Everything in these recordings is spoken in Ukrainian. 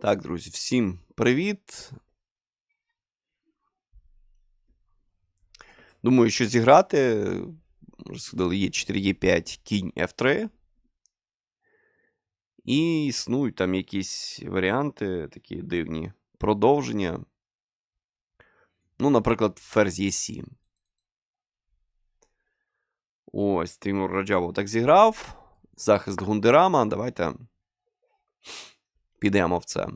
Так, друзі, всім привіт. Думаю, що зіграти. Може, сходили Е4, Е5, кінь F3. І існують там якісь варіанти, такі дивні продовження. Ну, наприклад, ферзь Е7. Ось, Тимур Раджабов так зіграв. Захист Гундерама. Давайте підемо в це.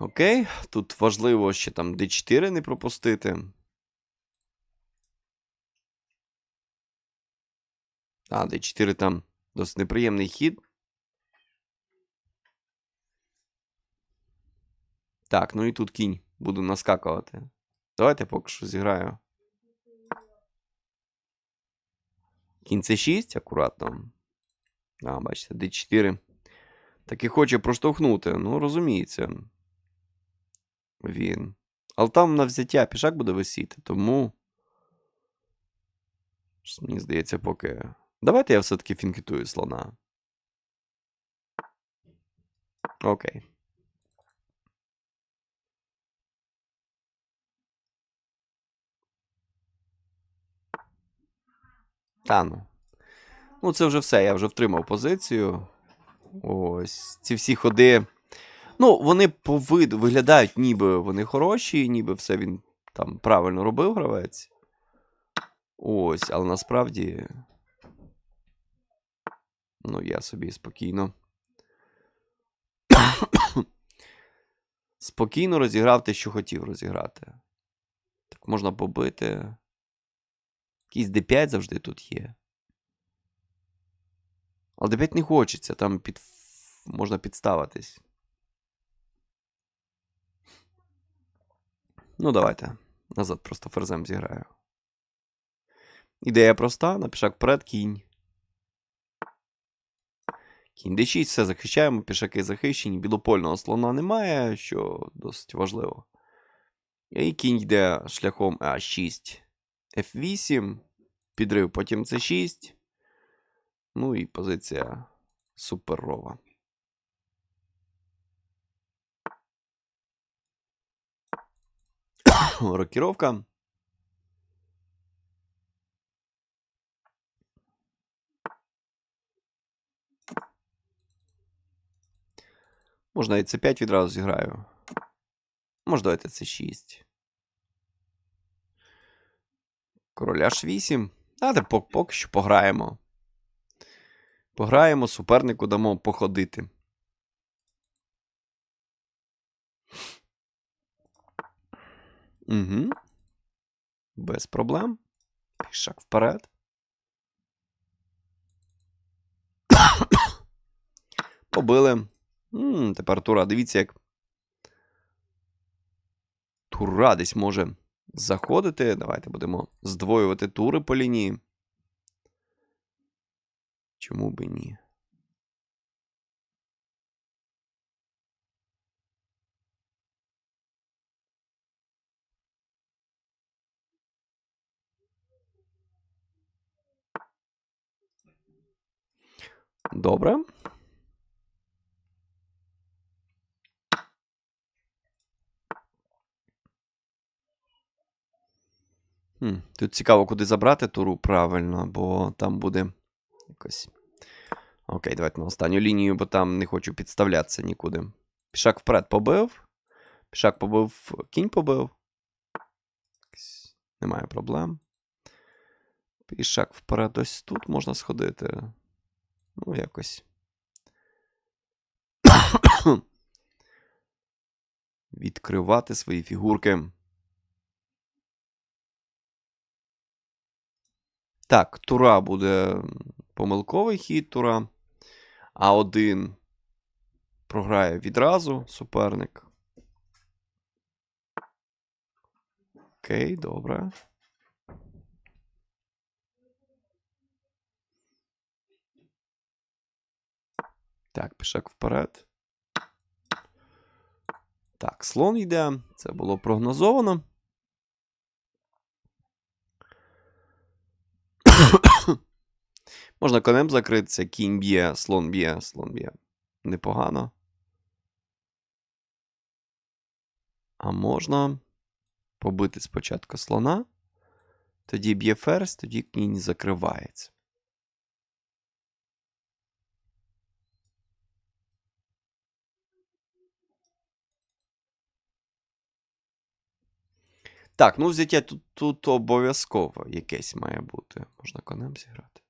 Окей, тут важливо ще там D4 не пропустити. А, D4 там досить неприємний хід. Так, ну і тут кінь. Буду наскакувати. Давайте поки що зіграю. Кінь C6, акуратно. А, бачите, D4. Так і хоче проштовхнути. Ну, розуміється. Він. Але там на взяття пішак буде висіти, тому. Мені здається, поки. Давайте я все-таки фінкетую слона. Окей. Та ну. Ну, це вже все. Я вже втримав позицію. Ось. Ці всі ходи. Ну, вони по виду виглядають, ніби вони хороші, ніби все він там правильно робив гравець. Ось, але насправді. Ну, я собі спокійно. спокійно розіграв те, що хотів розіграти. Так можна побити. Якийсь D5 завжди тут є. Але D5 не хочеться, там під... можна підставитись. Ну, давайте. Назад просто ферзем зіграю. Ідея проста, на пішак вперед, кінь. Кінь d6, все захищаємо, пішаки захищені, білопольного слона немає, що досить важливо. І кінь йде шляхом А6, F8, підрив, потім C6. Ну і позиція суперова. Рокіровка. Можна і С5 відразу зіграю. Може, давайте С6. Король H8. Давайте поки що пограємо. Пограємо, супернику дамо походити. Угу. Без проблем. Пішак вперед. Побили. м тепер Тура. Дивіться, як. Тура десь може заходити. Давайте будемо здвоювати тури по лінії. Чому би ні? Добре. Хм, Тут цікаво, куди забрати туру правильно, бо там буде якось. Окей, давайте на останню лінію, бо там не хочу підставлятися нікуди. Пішак вперед побив. Пішак побив, кінь побив. Немає проблем. Пішак вперед ось тут можна сходити. Ну, якось. Відкривати свої фігурки. Так, Тура буде помилковий хід Тура. А один програє відразу суперник. Окей, добре. Так, пішак вперед. Так, слон йде. Це було прогнозовано. Можна конем закритися, кінь б'є, слон б'є, слон б'є. Непогано. А можна побити спочатку слона. Тоді б'є ферзь, тоді кінь закривається. Так, ну взяття тут, тут обов'язково якесь має бути. Можна конем зіграти.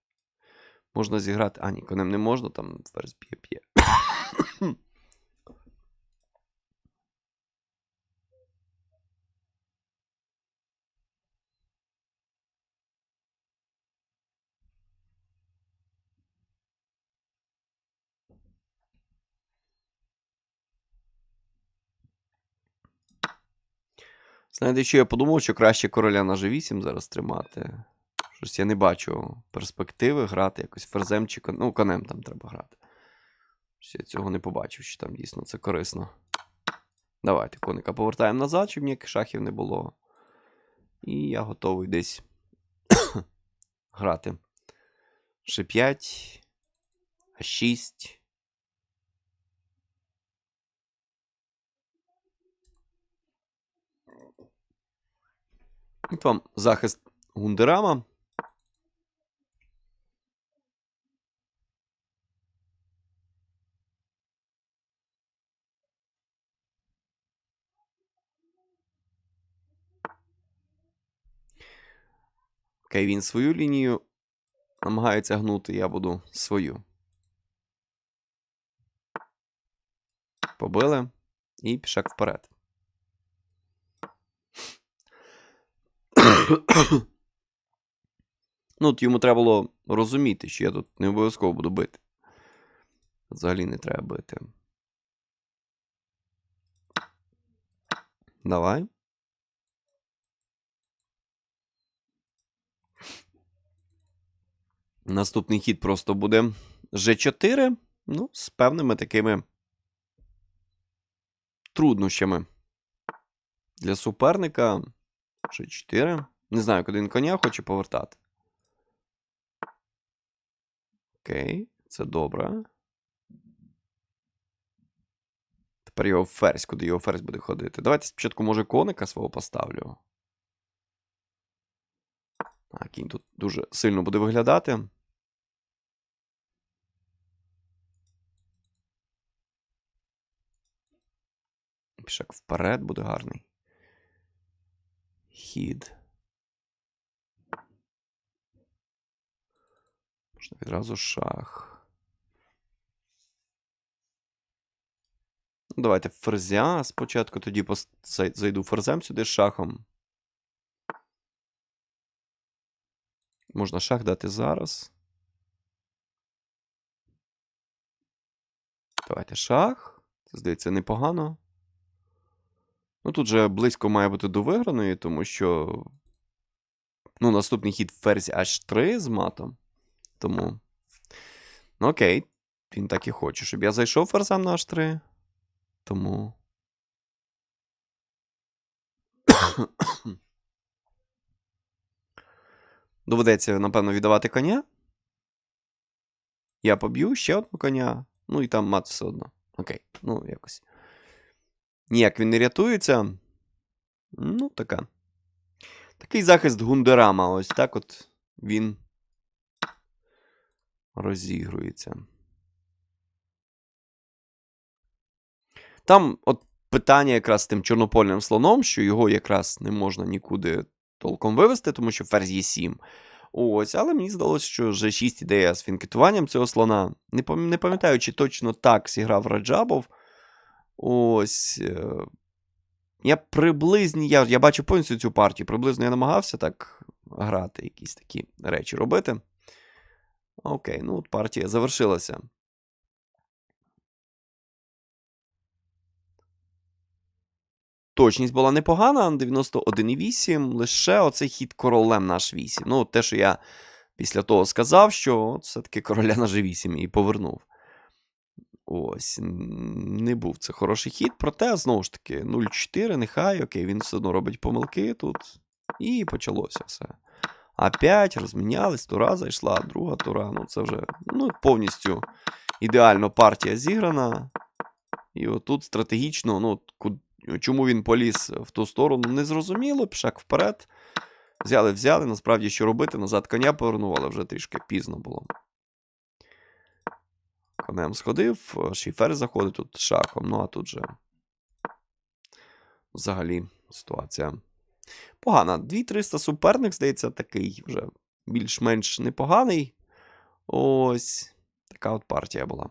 Можна зіграти. А, ні, конем не можна, там ферзь б'є п'є. Знаєте, що я подумав, що краще короля на G8 зараз тримати. Щось я не бачу перспективи грати якось ферзем чи конем. Ну, конем там треба грати. Щось я цього не побачив, що там дійсно це корисно. Давайте коника повертаємо назад, щоб ніяких шахів не було. І я готовий десь грати. G5, А6. От вам захист Гундерама. Окей, свою лінію намагається гнути, я буду свою. Побили і пішак вперед. Ну, от йому треба було розуміти, що я тут не обов'язково буду бити. Взагалі не треба бити. Давай. Наступний хід просто буде G4. Ну, з певними такими труднощами. Для суперника G4. Не знаю, куди він коня хоче повертати. Окей, це добре. Тепер його ферзь, куди його ферзь буде ходити. Давайте спочатку, може, коника свого поставлю. А, кінь тут дуже сильно буде виглядати. Пішак вперед буде гарний. Хід. Можна відразу шах. Ну, давайте ферзя. Спочатку тоді зайду ферзем сюди шахом. Можна шах дати зараз. Давайте шах. Це здається непогано. Ну, тут же близько має бути до виграної, тому що. Ну, наступний хід ферзь H3 з матом. Тому. Ну, окей. Він так і хоче, щоб я зайшов ферзем на H3. Тому. Доведеться, напевно, віддавати коня. Я поб'ю ще одну коня. Ну і там мат все одно. Окей. Ну, якось. Ніяк він не рятується. Ну, така. Такий захист Гундерама. Ось так от він розігрується. Там от питання якраз з тим чорнопольним слоном, що його якраз не можна нікуди толком вивести, тому що ферзь є 7. Ось, але мені здалося, що G6 ідея з фінкетуванням цього слона. Не пам'ятаю, чи точно так зіграв Раджабов. Ось. е, Я приблизні, я, я бачу повністю цю партію. Приблизно я намагався так грати, якісь такі речі робити. Окей, ну от партія завершилася. Точність була непогана, 91,8. Лише оцей хід королем на H8. Ну, от те, що я після того сказав, що все-таки короля на G8 і повернув. Ось, не був це хороший хід, проте, знову ж таки, 0,4, нехай, окей, він все одно робить помилки тут. І почалося все. А5 розмінялись, тура зайшла, друга тура. Ну, це вже ну, повністю ідеально партія зіграна. І отут стратегічно, ну, чому він поліз в ту сторону, не зрозуміло. Пішак вперед. Взяли, взяли. Насправді, що робити? Назад коня повернув, але вже трішки пізно було. Конем сходив, шіфер заходить тут шахом. Ну, а тут же. Взагалі ситуація погана. 2300 суперник, здається, такий вже більш-менш непоганий. Ось така от партія була.